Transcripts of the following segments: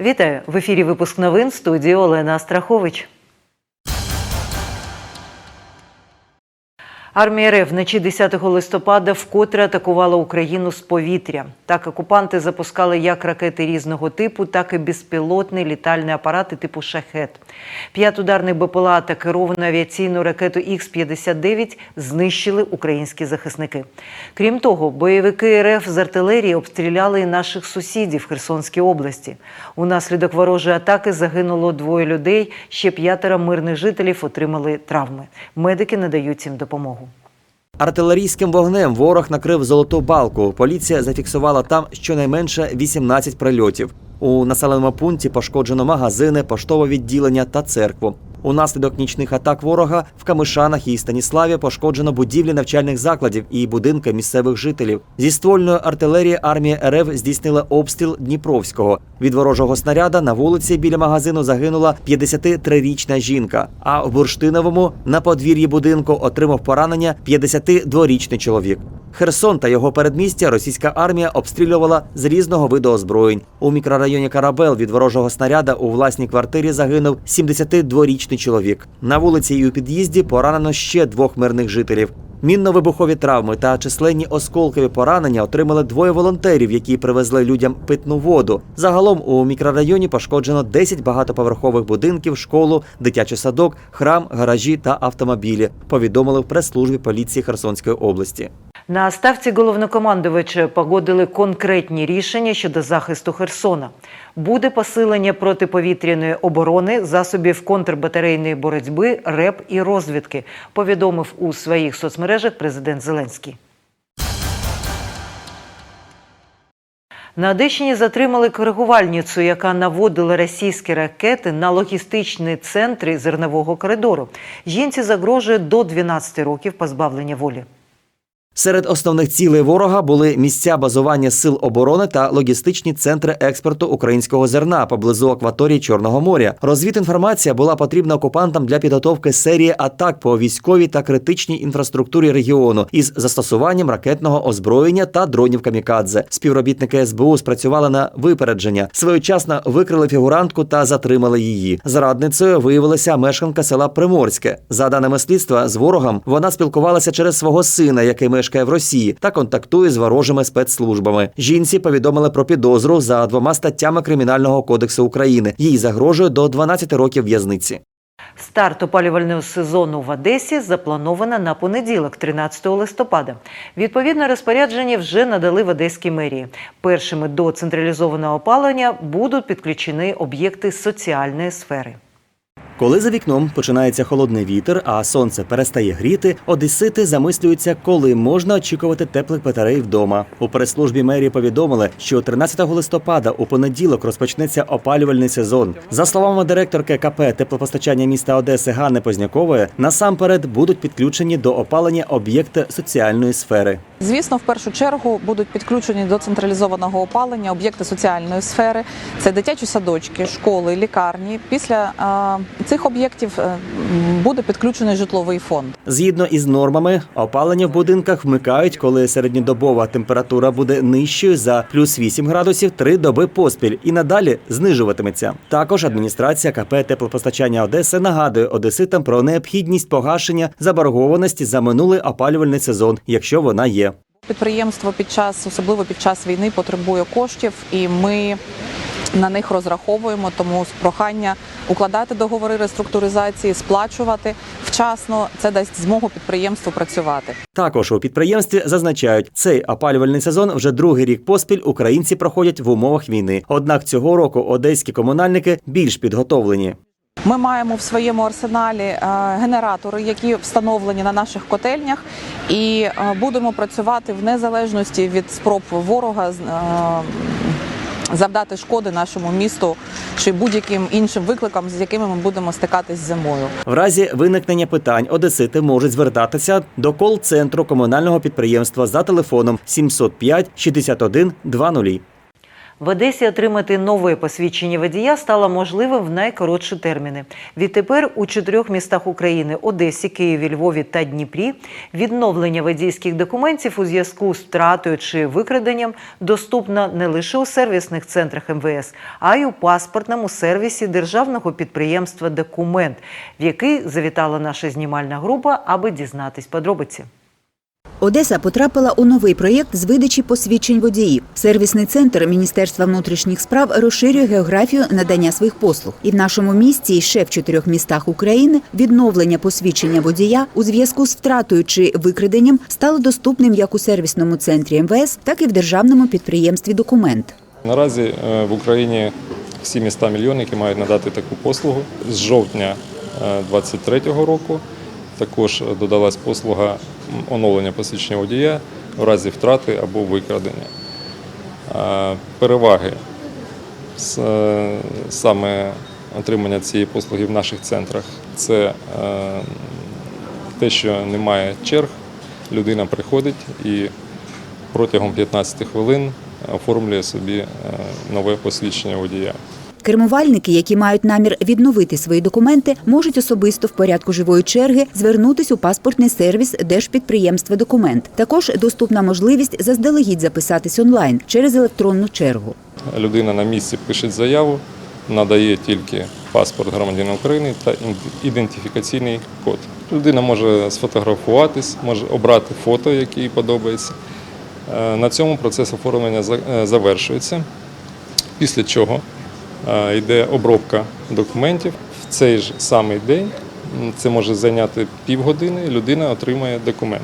Вітаю в ефірі. Випуск новин студії Олена Астрахович. Армія РФ вночі 10 листопада вкотре атакувала Україну з повітря. Так, окупанти запускали як ракети різного типу, так і безпілотні літальні апарати типу шахет. П'ять ударних БПЛА та керовану авіаційну ракету Х-59 знищили українські захисники. Крім того, бойовики РФ з артилерії обстріляли і наших сусідів в Херсонській області. Унаслідок ворожої атаки загинуло двоє людей. Ще п'ятеро мирних жителів отримали травми. Медики надають їм допомогу. Артилерійським вогнем ворог накрив золоту балку. Поліція зафіксувала там щонайменше 18 прильотів. У населеному пункті пошкоджено магазини, поштове відділення та церкву. Унаслідок нічних атак ворога в Камишанах і Станіславі пошкоджено будівлі навчальних закладів і будинки місцевих жителів. Зі ствольної артилерії армія РФ здійснила обстріл Дніпровського. Від ворожого снаряда на вулиці біля магазину загинула 53-річна жінка. А в Бурштиновому на подвір'ї будинку отримав поранення 52-річний чоловік. Херсон та його передмістя російська армія обстрілювала з різного виду озброєнь. У мікрорайоні Карабел від ворожого снаряда у власній квартирі загинув 72-річний чоловік. На вулиці і у під'їзді поранено ще двох мирних жителів. Мінно-вибухові травми та численні осколкові поранення отримали двоє волонтерів, які привезли людям питну воду. Загалом у мікрорайоні пошкоджено 10 багатоповерхових будинків, школу, дитячий садок, храм, гаражі та автомобілі. Повідомили в прес-службі поліції Херсонської області. На ставці головнокомандувача погодили конкретні рішення щодо захисту Херсона. Буде посилення протиповітряної оборони, засобів контрбатарейної боротьби, РЕП і розвідки, повідомив у своїх соцмережах президент Зеленський. На Одещині затримали коригувальницю, яка наводила російські ракети на логістичні центри зернового коридору. Жінці загрожує до 12 років позбавлення волі. Серед основних цілей ворога були місця базування сил оборони та логістичні центри експорту українського зерна поблизу акваторії Чорного моря. Розвідінформація була потрібна окупантам для підготовки серії атак по військовій та критичній інфраструктурі регіону із застосуванням ракетного озброєння та дронів камікадзе. Співробітники СБУ спрацювали на випередження. Своєчасно викрили фігурантку та затримали її. Зрадницею виявилася мешканка села Приморське. За даними слідства, з ворогом вона спілкувалася через свого сина, який мешкає в Росії, та контактує з ворожими спецслужбами. Жінці повідомили про підозру за двома статтями Кримінального кодексу України. Їй загрожує до 12 років в'язниці. Старт опалювального сезону в Одесі заплановано на понеділок, 13 листопада. Відповідне розпорядження вже надали в Одеській мерії. Першими до централізованого опалення будуть підключені об'єкти соціальної сфери. Коли за вікном починається холодний вітер, а сонце перестає гріти, одесити замислюються, коли можна очікувати теплих батарей вдома. У прес-службі мерії повідомили, що 13 листопада у понеділок розпочнеться опалювальний сезон. За словами директорки КП теплопостачання міста Одеси Ганни Познякової, насамперед будуть підключені до опалення об'єкти соціальної сфери. Звісно, в першу чергу будуть підключені до централізованого опалення об'єкти соціальної сфери. Це дитячі садочки, школи, лікарні. Після е, цих об'єктів е, буде підключений житловий фонд. Згідно із нормами, опалення в будинках вмикають, коли середньодобова температура буде нижчою за плюс 8 градусів три доби поспіль і надалі знижуватиметься. Також адміністрація КП теплопостачання Одеси нагадує одеситам про необхідність погашення заборгованості за минулий опалювальний сезон, якщо вона є. Підприємство під час, особливо під час війни, потребує коштів, і ми на них розраховуємо. Тому прохання укладати договори реструктуризації, сплачувати вчасно. Це дасть змогу підприємству працювати. Також у підприємстві зазначають, цей опалювальний сезон вже другий рік поспіль українці проходять в умовах війни. Однак цього року одеські комунальники більш підготовлені. Ми маємо в своєму арсеналі е, генератори, які встановлені на наших котельнях, і е, будемо працювати в незалежності від спроб ворога е, завдати шкоди нашому місту чи будь-яким іншим викликам, з якими ми будемо стикатись зимою. В разі виникнення питань одесити можуть звертатися до кол-центру комунального підприємства за телефоном 705 61 20. В Одесі отримати нове посвідчення водія стало можливим в найкоротші терміни. Відтепер у чотирьох містах України Одесі, Києві, Львові та Дніпрі відновлення водійських документів у зв'язку з втратою чи викраденням доступно не лише у сервісних центрах МВС, а й у паспортному сервісі державного підприємства Документ, в який завітала наша знімальна група, аби дізнатись подробиці. Одеса потрапила у новий проєкт з видачі посвідчень водіїв. Сервісний центр Міністерства внутрішніх справ розширює географію надання своїх послуг. І в нашому місті і ще в чотирьох містах України відновлення посвідчення водія у зв'язку з втратою чи викраденням стало доступним як у сервісному центрі МВС, так і в державному підприємстві Документ. Наразі е, в Україні всі міста мільйонники мають надати таку послугу. З жовтня 2023 року також додалась послуга оновлення посвідчення водія в разі втрати або викрадення. Е, Переваги е, саме отримання цієї послуги в наших центрах це е, те, що немає черг, людина приходить і протягом 15 хвилин оформлює собі нове посвідчення водія. Кермувальники, які мають намір відновити свої документи, можуть особисто в порядку живої черги звернутись у паспортний сервіс Держпідприємства Документ. Також доступна можливість заздалегідь записатись онлайн через електронну чергу. Людина на місці пише заяву, надає тільки паспорт громадянина України та ідентифікаційний код. Людина може сфотографуватись, може обрати фото, яке їй подобається. Е, На цьому процес оформлення е, завершується, після чого йде обробка документів. В цей ж самий день, це може зайняти півгодини, людина отримає документ.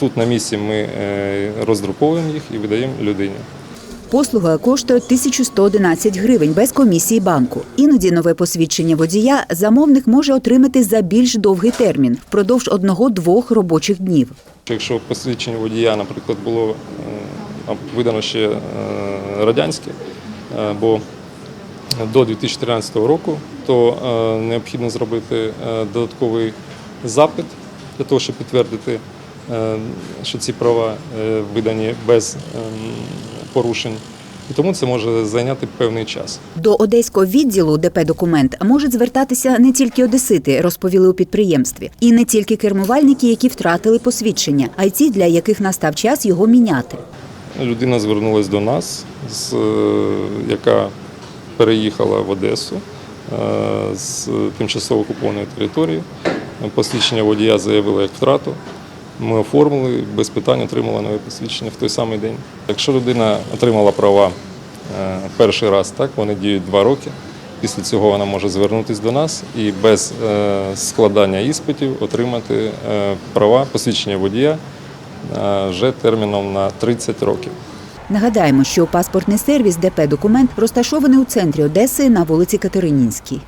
Тут на місці ми е, роздруковуємо їх і видаємо людині. Послуга коштує 1111 гривень без комісії банку. Іноді нове посвідчення водія замовник може отримати за більш довгий термін впродовж одного-двох робочих днів. Якщо посвідчення водія, наприклад, було видано ще е, радянське, е, бо до 2013 року, то е, необхідно зробити е, додатковий запит для того, щоб підтвердити, е, що ці права видані без ем, порушень. І тому це може зайняти певний час. До одеського відділу ДП «Документ» можуть звертатися не тільки одесити, розповіли у підприємстві, і не тільки кермувальники, які втратили посвідчення, а й ті, для яких настав час його міняти. Людина звернулася до нас, яка переїхала в Одесу е, з тимчасово окупованої території. Посвідчення водія заявила як втрату. Ми оформили, без питань отримала нове посвідчення в той самий день. Якщо людина отримала права е, перший раз, так, вони діють два роки. Після цього вона може звернутися до нас і без е, складання іспитів отримати права, посвідчення водія вже терміном на 30 років. Нагадаємо, що паспортний сервіс ДП «Документ» розташований у центрі Одеси на вулиці Катеринінській.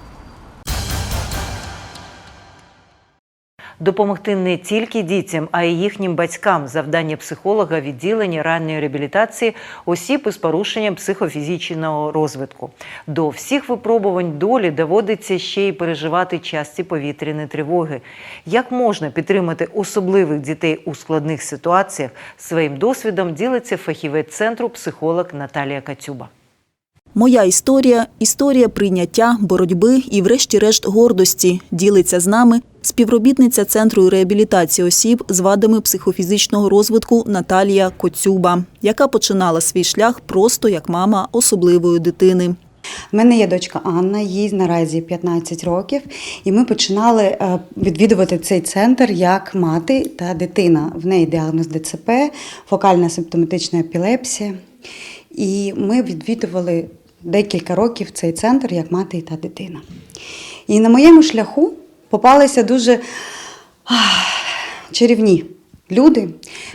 Допомогти не тільки дітям, а й їхнім батькам завдання психолога відділення ранньої реабілітації осіб із порушенням психофізичного розвитку. До всіх випробувань долі доводиться ще й переживати часті повітряні тривоги. Як можна підтримати особливих дітей у складних ситуаціях? Своїм досвідом ділиться фахівець центру психолог Наталія Кацюба. Моя історія історія прийняття, боротьби і, врешті-решт, гордості ділиться з нами співробітниця центру реабілітації осіб з вадами психофізичного розвитку Наталія Коцюба, яка починала свій шлях просто як мама особливої дитини. У мене є дочка Анна, їй наразі 15 років, і ми починали е, відвідувати цей центр як мати та дитина. В неї діагноз ДЦП, фокальна симптоматична епілепсія. І ми відвідували декілька років цей центр як мати та дитина. І на моєму шляху попалися дуже чарівні люди,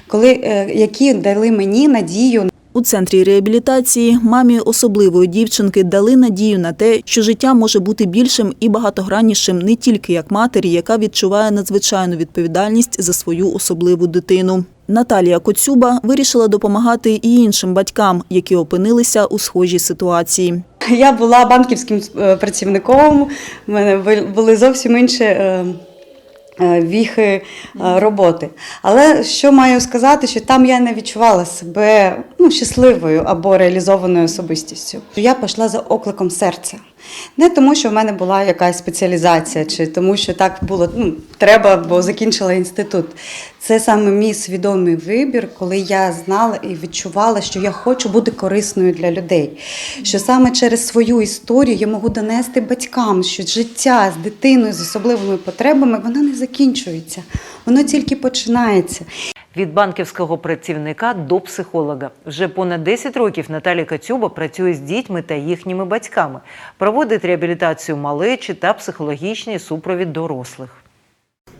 коли, е, які дали мені надію У центрі реабілітації мамі особливої дівчинки дали надію на те, що життя може бути більшим і багатограннішим не тільки як матері, яка відчуває надзвичайну відповідальність за свою особливу дитину. Наталія Коцюба вирішила допомагати і іншим батькам, які опинилися у схожій ситуації. Я була банківським е, працівником, в мене були зовсім інші е, е, віхи роботи. Але що маю сказати, що там я не відчувала себе ну, щасливою або реалізованою особистістю. Я пішла за окликом серця. Не тому, що в мене була якась спеціалізація, чи тому, що так було ну, треба, бо закінчила інститут. Це саме мій свідомий вибір, коли я знала і відчувала, що я хочу бути корисною для людей. Що саме через свою історію я можу донести батькам, що життя з дитиною з особливими потребами воно не закінчується, воно тільки починається. Від банківського працівника до психолога. Вже понад 10 років Наталія Кацюба працює з дітьми та їхніми батьками, проводить реабілітацію малечі та психологічний супровід дорослих.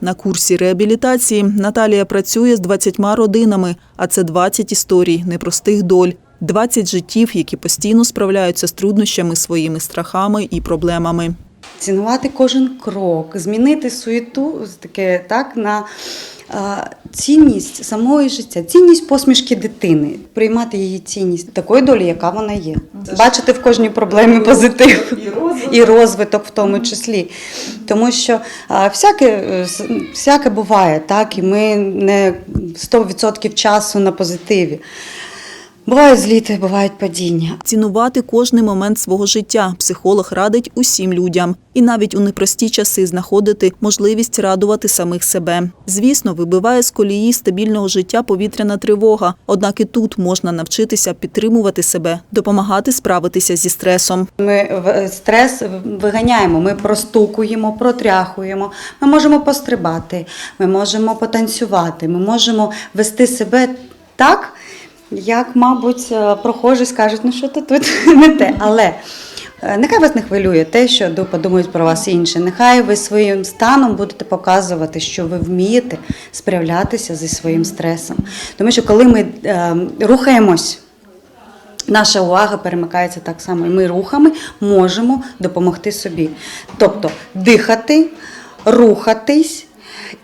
На курсі реабілітації Наталія працює з 20 родинами, а це 20 історій непростих доль, 20 життів, які постійно справляються з труднощами, своїми страхами і проблемами. Цінувати кожен крок, змінити суєту таке так на цінність самого життя, цінність посмішки дитини, приймати її цінність такої долі, яка вона є. Бачити в кожній проблемі позитив і розвиток в тому числі. Тому що всяке, е, всяке буває, так, і ми не 100% часу на позитиві. Бувають зліти, бувають падіння. Цінувати кожний момент свого життя психолог радить усім людям, і навіть у непрості часи знаходити можливість радувати самих себе. Звісно, вибиває з колії стабільного життя повітряна тривога. Однак і тут можна навчитися підтримувати себе, допомагати справитися зі стресом. Ми в- стрес виганяємо, ми простукуємо, протряхуємо. Ми можемо пострибати, ми можемо потанцювати, ми можемо вести себе так, як, мабуть, е, прохожі скажуть, ну що то тут не те. Але е, нехай вас не хвилює те, що подумають про вас інші. Нехай ви своїм станом будете показувати, що ви вмієте справлятися зі своїм стресом. Тому що коли ми е, рухаємось. Наша увага перемикається так само, і ми рухами можемо допомогти собі. Тобто дихати, рухатись,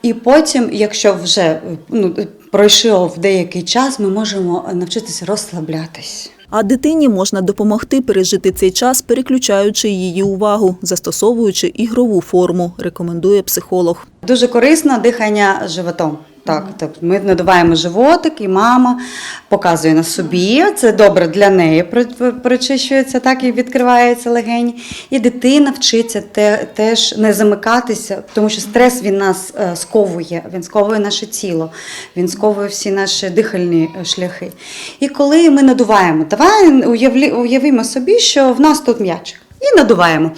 і потім, якщо вже ну, пройшов деякий час, ми можемо навчитися розслаблятись. А дитині можна допомогти пережити цей час, переключаючи її увагу, застосовуючи ігрову форму, рекомендує психолог. Дуже корисно дихання животом. Так, тобто ми надуваємо животик, і мама показує на собі. Це добре для неї прочищується, так і відкривається легені. І дитина вчиться те, теж не замикатися, тому що стрес він нас е, сковує, він сковує наше тіло, він сковує всі наші дихальні е, шляхи. І коли ми надуваємо, давай уявімо собі, що в нас тут м'ячик. І надуваємо.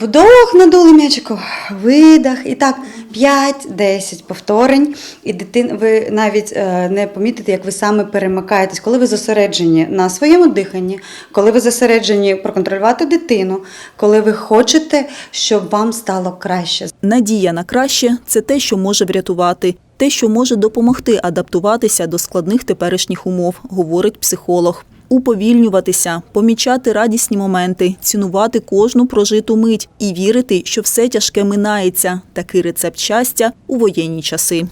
Вдох надули м'ячику, видах. І так 5-10 повторень. І дитин, ви навіть е, не помітите, як ви саме перемикаєтесь, коли ви зосереджені на своєму диханні, коли ви зосереджені проконтролювати дитину, коли ви хочете, щоб вам стало краще. Надія на краще це те, що може врятувати, те, що може допомогти адаптуватися до складних теперішніх умов, говорить психолог. Уповільнюватися, помічати радісні моменти, цінувати кожну прожиту мить і вірити, що все тяжке минається. Такий рецепт щастя у воєнні часи.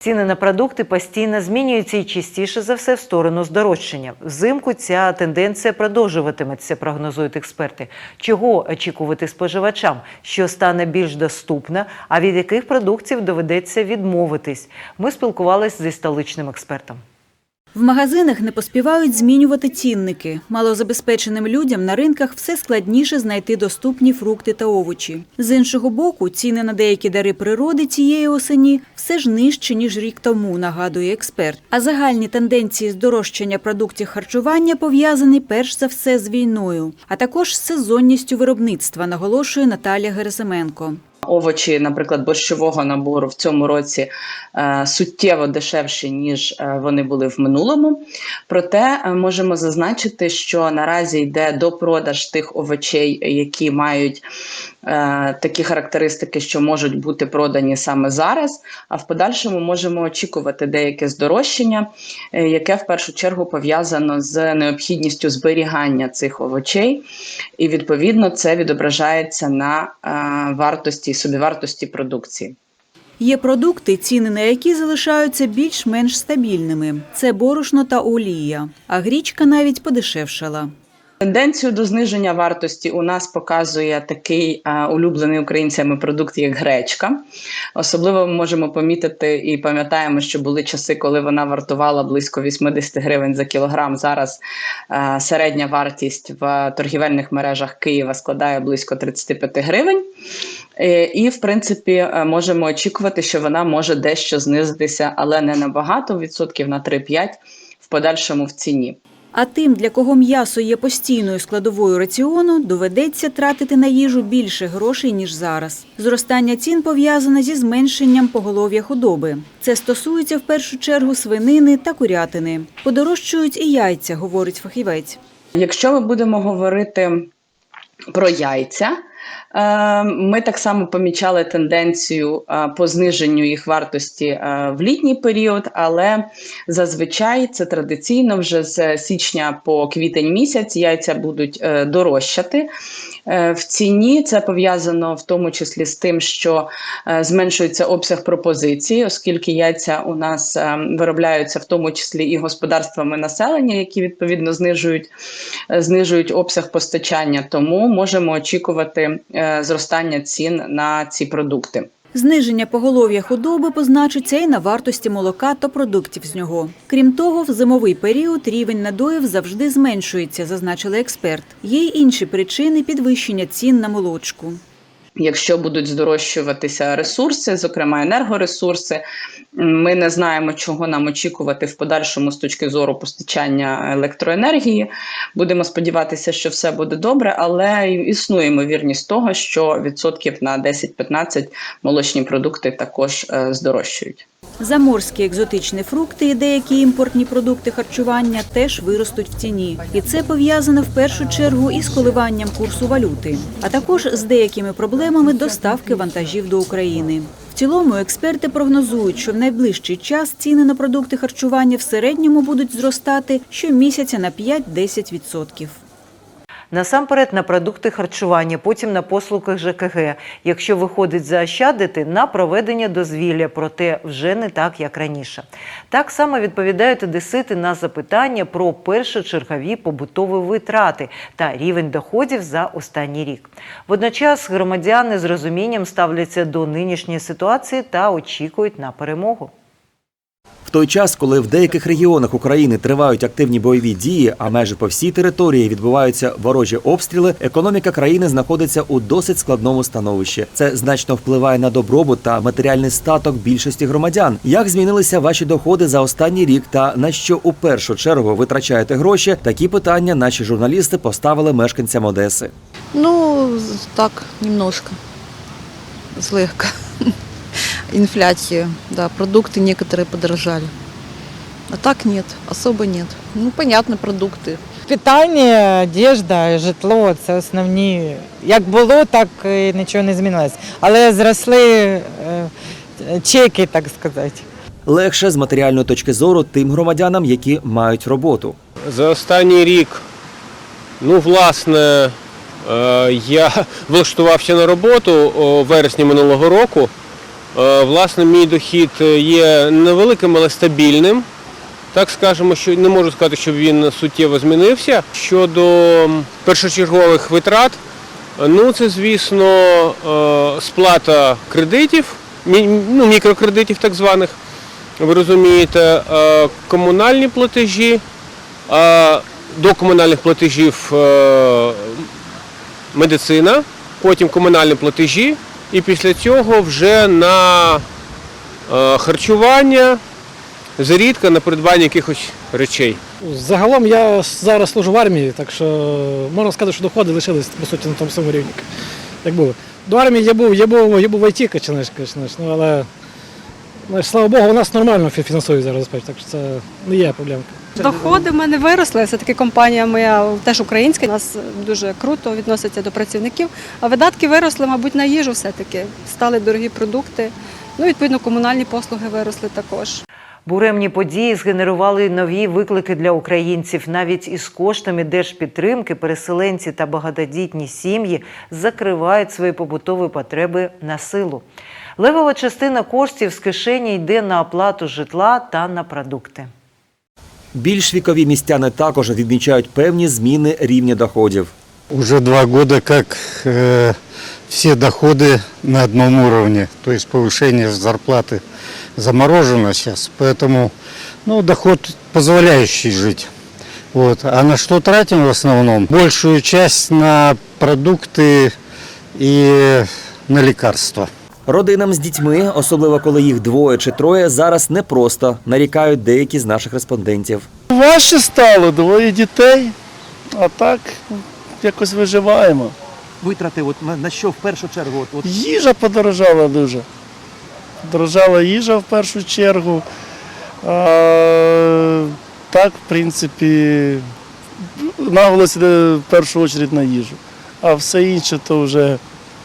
Ціни на продукти постійно змінюються і частіше за все в сторону здорожчання. Взимку ця тенденція продовжуватиметься, прогнозують експерти. Чого очікувати споживачам, що стане більш доступно, а від яких продуктів доведеться відмовитись? Ми спілкувалися зі столичним експертом. В магазинах не поспівають змінювати цінники. Малозабезпеченим людям на ринках все складніше знайти доступні фрукти та овочі. З іншого боку, ціни на деякі дари природи цієї осені все ж нижчі, ніж рік тому, нагадує експерт. А загальні тенденції здорожчання продуктів харчування пов'язані перш за все з війною, а також з сезонністю виробництва, наголошує Наталія Герасименко. Овочі, наприклад, борщового набору в цьому році е, суттєво дешевші, ніж е, вони були в минулому. Проте е, можемо зазначити, що наразі йде до продаж тих овочей, які мають такі характеристики, що можуть бути продані саме зараз. А в подальшому можемо очікувати деяке здорожчання, е, яке в першу чергу пов'язано з необхідністю зберігання цих овочей, і відповідно це відображається на е, вартості собівартості продукції. Є продукти, ціни на які залишаються більш-менш стабільними. Це борошно та олія, а грічка навіть подешевшала. Тенденцію до зниження вартості у нас показує такий а, улюблений українцями продукт, як гречка. Особливо ми можемо помітити і пам'ятаємо, що були часи, коли вона вартувала близько 80 гривень за кілограм. Зараз а, середня вартість в торгівельних мережах Києва складає близько 35 гривень. І, в принципі, можемо очікувати, що вона може дещо знизитися, але не набагато, відсотків на 3-5 в подальшому в ціні. А тим, для кого м'ясо є постійною складовою раціону, доведеться тратити на їжу більше грошей, ніж зараз. Зростання цін пов'язане зі зменшенням поголов'я худоби. Це стосується в першу чергу свинини та курятини. Подорожчують і яйця, говорить фахівець. Якщо ми будемо говорити про яйця, ми так само помічали тенденцію е, по зниженню їх вартості е, в літній період, але зазвичай це традиційно вже з січня по квітень місяць яйця будуть е, дорожчати. Е, В ціні це пов'язано в тому числі з тим, що е, зменшується обсяг пропозиції, оскільки яйця у нас е, виробляються в тому числі і господарствами населення, які відповідно знижують, знижують обсяг постачання. Тому можемо очікувати зростання цін на ці продукти. Зниження поголов'я худоби позначиться і на вартості молока та продуктів з нього. Крім того, в зимовий період рівень надоїв завжди зменшується, зазначили експерт. Є й інші причини підвищення цін на молочку. Якщо будуть здорожчуватися ресурси, зокрема енергоресурси, ми не знаємо, чого нам очікувати в подальшому з точки зору постачання електроенергії. Будемо сподіватися, що все буде добре, але існує ймовірність того, що відсотків на 10-15 молочні продукти також е, здорожчають. Заморські екзотичні фрукти і деякі імпортні продукти харчування теж виростуть в ціні. І це пов'язано в першу чергу із коливанням курсу валюти, а також з деякими проблемами доставки вантажів до України. Цілому експерти прогнозують, що в найближчий час ціни на продукти харчування в середньому будуть зростати щомісяця на 5-10%. Насамперед на продукти харчування, потім на послуги ЖКГ. Якщо виходить заощадити на проведення дозвілля, проте вже не так, як раніше. Так само відповідають одесити на запитання про першочергові побутові витрати та рівень доходів за останній рік. Водночас громадяни з розумінням ставляться до нинішньої ситуації та очікують на перемогу. В той час, коли в деяких регіонах України тривають активні бойові дії, а майже по всій території відбуваються ворожі обстріли, економіка країни знаходиться у досить складному становищі. Це значно впливає на добробут та матеріальний статок більшості громадян. Як змінилися ваші доходи за останній рік та на що у першу чергу витрачаєте гроші? Такі питання наші журналісти поставили мешканцям Одеси. Ну, так, немножко. Слегка Инфляция, да, продукты некоторые подорожали. А так нет, особо нет. Ну, понятно, продукты. Питання, одежда, житло це основні. Як було, так і нічого не змінилось. Але зросли е, чеки, так сказати. Легше з матеріальної точки зору тим громадянам, які мають роботу. За останній рік, ну, власне, е, я влаштувався на роботу у вересні минулого року. Е, Власне, мій дохід є невеликим, але стабільним. Так скажемо, що не можу сказати, щоб він суттєво змінився. Щодо першочергових витрат, е, ну це, звісно, е, сплата кредитів, ну, мікрокредитів так званих. Ви розумієте, е, комунальні платежі, до комунальних платежів е, медицина, потім комунальні платежі, і після цього вже на е, харчування, зрідка на придбання якихось речей. Загалом я зараз служу в армії, так що можна сказати, що доходи лишились по суті на тому самому рівні, як було. До армії я був, я був, я був в ІТ, звісно, ну, але слава Богу, у нас нормально фі- фінансують зараз так що це не є проблемка. Доходи в мене виросли. Все-таки компанія моя теж українська. У нас дуже круто відноситься до працівників. А видатки виросли, мабуть, на їжу все-таки. Стали дорогі продукти. Ну, відповідно, комунальні послуги виросли також. Буремні події згенерували нові виклики для українців. Навіть із коштами держпідтримки переселенці та багатодітні сім'ї закривають свої побутові потреби на силу. Левова частина коштів з кишені йде на оплату житла та на продукти. Більш вікові містяни також відмічають певні зміни рівня доходів. Уже два года как э, все доходы на одном уровне, то есть повышение зарплаты заморожено сейчас, поэтому ну, доход позволяющий жить. Вот. А на что тратим в основном? Большую часть на продукты и на лекарства. Родинам з дітьми, особливо коли їх двоє чи троє, зараз непросто, нарікають деякі з наших респондентів. Важче стало, двоє дітей, а так якось виживаємо. Витрати от на, на що в першу чергу? От, Їжа подорожала дуже. Подорожала їжа в першу чергу. А, так, в принципі, наголос іде в першу чергу на їжу. А все інше то вже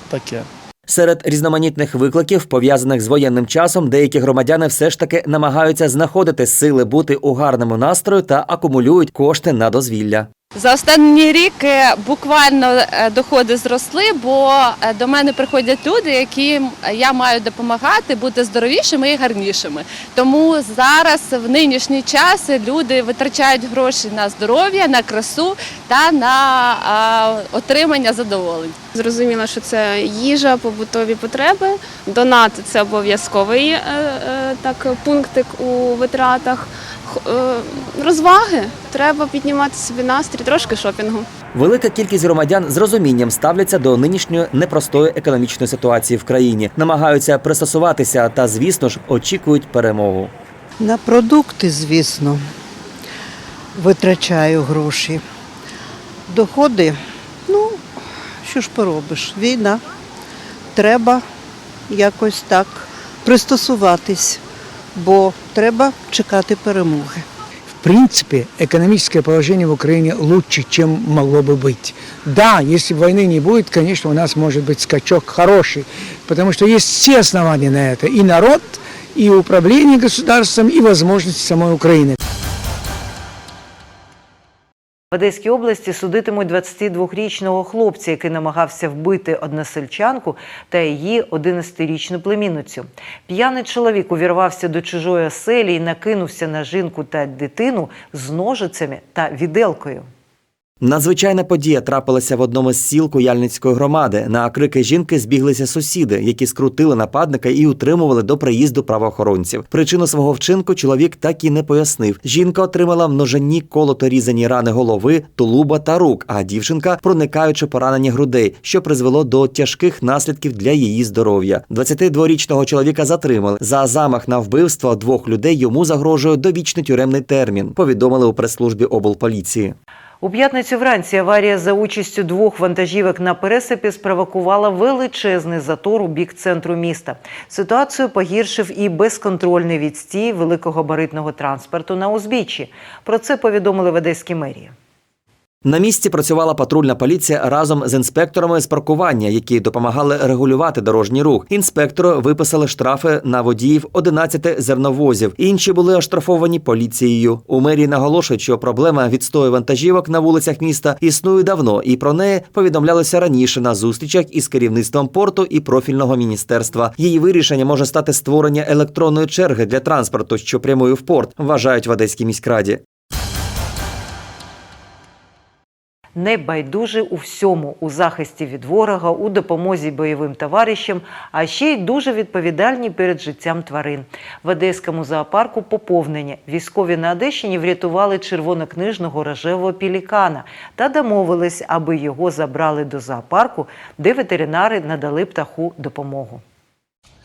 таке. Серед різноманітних викликів, пов'язаних з воєнним часом, деякі громадяни все ж таки намагаються знаходити сили бути у гарному настрою та акумулюють кошти на дозвілля. За останній рік е, буквально е, доходи зросли, бо е, до мене приходять люди, яким я маю допомагати бути здоровішими і гарнішими. Тому зараз в нинішній час люди витрачають гроші на здоров'я, на красу та на отримання задоволень. Зрозуміло, що це їжа, побутові потреби. Донат це обов'язковий так, пунктик у витратах. Е, Розваги треба піднімати собі настрій, трошки шопінгу. Велика кількість громадян з розумінням ставляться до нинішньої непростої економічної ситуації в країні, намагаються пристосуватися та, звісно ж, очікують перемогу. На продукти, звісно, витрачаю гроші. Доходи, ну, що ж поробиш? Війна. Треба якось так пристосуватись, бо треба чекати перемоги. В принципе, экономическое положение в Украине лучше, чем могло бы быть. Да, если войны не будет, конечно, у нас может быть скачок хороший, потому что есть все основания на это. И народ, и управление государством, и возможности самой Украины. В Одеській області судитимуть 22-річного хлопця, який намагався вбити односельчанку та її 11-річну племінницю. П'яний чоловік увірвався до чужої оселі і накинувся на жінку та дитину з ножицями та віделкою. Надзвичайна подія трапилася в одному з сіл Куяльницької громади. На крики жінки збіглися сусіди, які скрутили нападника і утримували до приїзду правоохоронців. Причину свого вчинку чоловік так і не пояснив. Жінка отримала множинні колото різані рани голови, тулуба та рук, а дівчинка проникаючи поранені грудей, що призвело до тяжких наслідків для її здоров'я. 22-річного чоловіка затримали за замах на вбивство двох людей. Йому загрожує довічний тюремний термін. Повідомили у прес-службі облполіції. У п'ятницю вранці аварія за участю двох вантажівок на пересипі спровокувала величезний затор у бік центру міста. Ситуацію погіршив і безконтрольний відстій великогабаритного транспорту на узбіччі. Про це повідомили в Одеській мерії. На місці працювала патрульна поліція разом з інспекторами з паркування, які допомагали регулювати дорожній рух. Інспектори виписали штрафи на водіїв 11 зерновозів. Інші були оштрафовані поліцією. У мерії наголошують, що проблема відстою вантажівок на вулицях міста існує давно, і про неї повідомлялося раніше на зустрічах із керівництвом порту і профільного міністерства. Її вирішення може стати створення електронної черги для транспорту, що прямує в порт, вважають в Одеській міськраді. Небайдужі у всьому у захисті від ворога, у допомозі бойовим товаришам, а ще й дуже відповідальні перед життям тварин. В Одеському зоопарку поповнення військові на Одещині врятували червонокнижного рожевого пілікана та домовились, аби його забрали до зоопарку, де ветеринари надали птаху допомогу.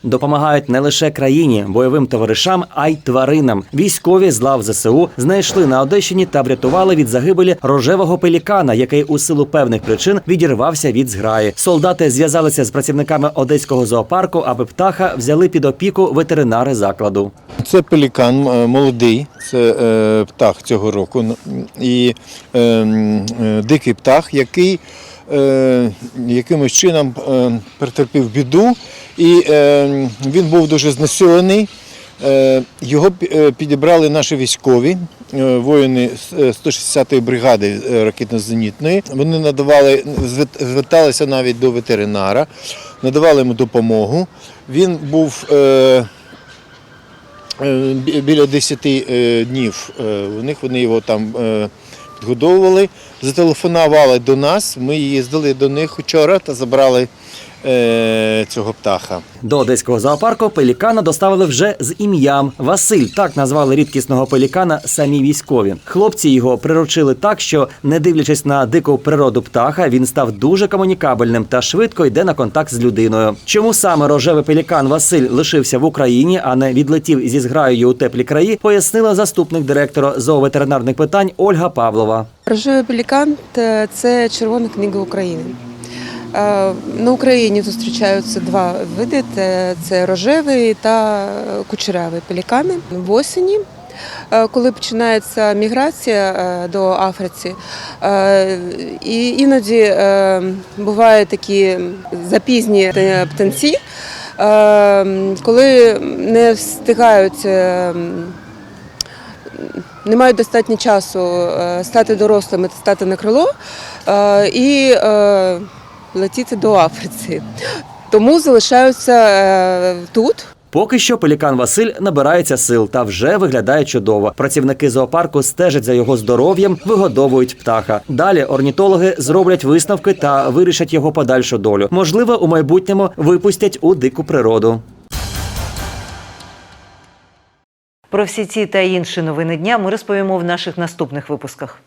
Допомагають не лише країні, бойовим товаришам, а й тваринам. Військові з лав ЗСУ знайшли на Одещині та врятували від загибелі рожевого пелікана, який у силу певних причин відірвався від зграї. Солдати зв'язалися з працівниками одеського зоопарку, аби птаха взяли під опіку ветеринари закладу. Це пелікан е, молодий, це е, птах цього року. І е, е, дикий птах, який е, якимось чином е, претерпів біду, і е, він був дуже знесилений. Е, Його е, підібрали наші військові, е, воїни з- е, 160-ї бригади е, ракетно-зенітної. Вони надавали, зверталися навіть до ветеринара, надавали йому допомогу. Він був е, біля 10 е, днів. У них вони його там е, підгодовували, зателефонували до нас. Ми їздили до них вчора та забрали цього птаха. До одеського зоопарку пелікана доставили вже з ім'ям Василь. Так назвали рідкісного пелікана самі військові. Хлопці його приручили так, що, не дивлячись на дику природу птаха, він став дуже комунікабельним та швидко йде на контакт з людиною. Чому саме рожевий пелікан Василь лишився в Україні, а не відлетів зі зграєю у теплі краї, пояснила заступник директора зооветеринарних питань Ольга Павлова. Рожевий пелікан е, це червона книга України. Е, На Україні зустрічаються два види: це- рожевий та кучерявий пелікани. В осені, е, коли починається міграція е, до Африці, і іноді бувають такі запізні птенці, коли не встигають. не мають достатньо часу стати дорослими та стати на крило і летіти до Африці. Тому залишаються е, тут. Поки що пелікан Василь набирається сил та вже виглядає чудово. Працівники зоопарку стежать за його здоров'ям, вигодовують птаха. Далі орнітологи зроблять висновки та вирішать його подальшу долю. Можливо, у майбутньому випустять у дику природу. Про всі ці та інші новини дня ми розповімо в наших наступних випусках.